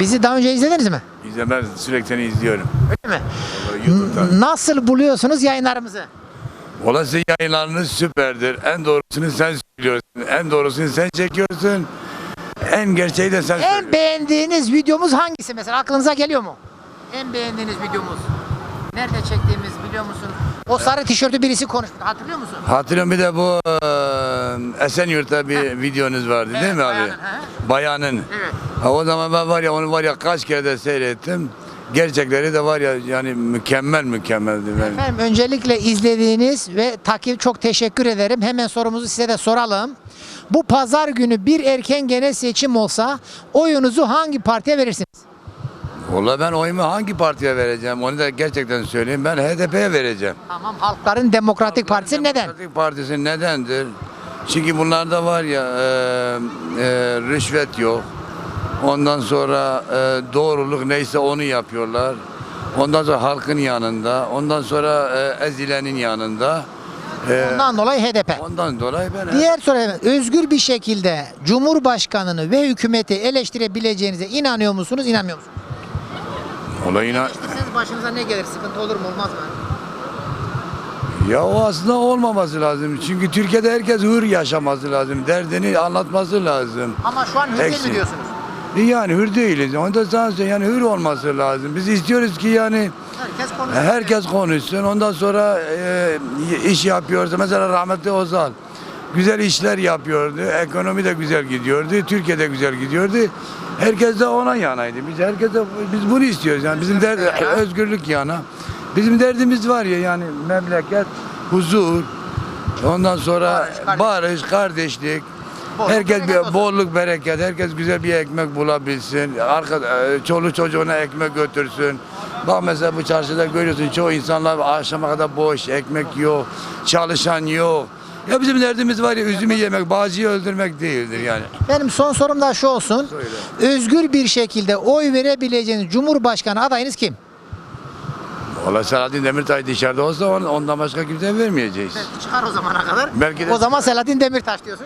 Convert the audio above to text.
Bizi daha önce izlediniz mi? İzlemez sürekli seni izliyorum. Öyle mi? Nasıl buluyorsunuz yayınlarımızı? Olası yayınlarınız süperdir. En doğrusunu sen söylüyorsun. En doğrusunu sen çekiyorsun. En gerçeği de sen En beğendiğiniz videomuz hangisi mesela? Aklınıza geliyor mu? En beğendiğiniz videomuz. Nerede çektiğimiz biliyor musun? O sarı tişörtü birisi konuştu. Hatırlıyor musun? Hatırlıyorum bir de bu Esenyurt'ta bir videonuz vardı değil Evet, mi abi? bayanın, he. Bayanın. Evet. Ha, o zaman ben var ya onu var ya kaç kere de seyrettim. Gerçekleri de var ya yani mükemmel mükemmeldi benim. Efendim öncelikle izlediğiniz ve takip çok teşekkür ederim. Hemen sorumuzu size de soralım. Bu pazar günü bir erken genel seçim olsa oyunuzu hangi partiye verirsiniz? Valla ben oyumu hangi partiye vereceğim onu da gerçekten söyleyeyim. Ben HDP'ye vereceğim. Tamam Halkların Demokratik Partisi neden? Demokratik Partisi nedendir? Çünkü bunlarda var ya e, e, rüşvet yok. Ondan sonra e, doğruluk neyse onu yapıyorlar. Ondan sonra halkın yanında. Ondan sonra e, ezilenin yanında. E, Ondan dolayı HDP. ondan dolayı ben Diğer soru efendim, özgür bir şekilde Cumhurbaşkanını ve hükümeti eleştirebileceğinize inanıyor musunuz, inanmıyor musunuz? Olayına Eleştirseniz başınıza ne gelir? Sıkıntı olur mu, olmaz mı? ya o aslında olmaması lazım. Çünkü Türkiye'de herkes hür yaşaması lazım. Derdini anlatması lazım. Ama şu an hür değil mi diyorsunuz? Yani hür değiliz. Onu da sana söyleyeyim. Yani hür olması lazım. Biz istiyoruz ki yani Herkes konuşuyor. herkes konuşsun. Ondan sonra e, iş yapıyorsa mesela rahmetli Ozal güzel işler yapıyordu. Ekonomi de güzel gidiyordu. Türkiye de güzel gidiyordu. Herkes de ona yanaydı. Biz herkes de biz bunu istiyoruz. Yani bizim derd özgürlük yana. Bizim derdimiz var ya yani memleket, huzur. Ondan sonra Barış, kardeşlik. barış, kardeşlik. Bolluk, herkes olsun. bir bolluk bereket, herkes güzel bir ekmek bulabilsin. Arka, e, çoluk çocuğuna ekmek götürsün. Bak mesela bu çarşıda görüyorsun çoğu insanlar akşama kadar boş, ekmek yok, çalışan yok. Ya bizim derdimiz var ya üzümü yemek, bağcıyı öldürmek değildir yani. Benim son sorum da şu olsun. Özgür bir şekilde oy verebileceğiniz Cumhurbaşkanı adayınız kim? Valla Selahattin Demirtaş dışarıda olsa on- ondan başka kimse vermeyeceğiz. Çıkar o zamana kadar. Belki de O zaman Selahattin Demirtaş diyorsun.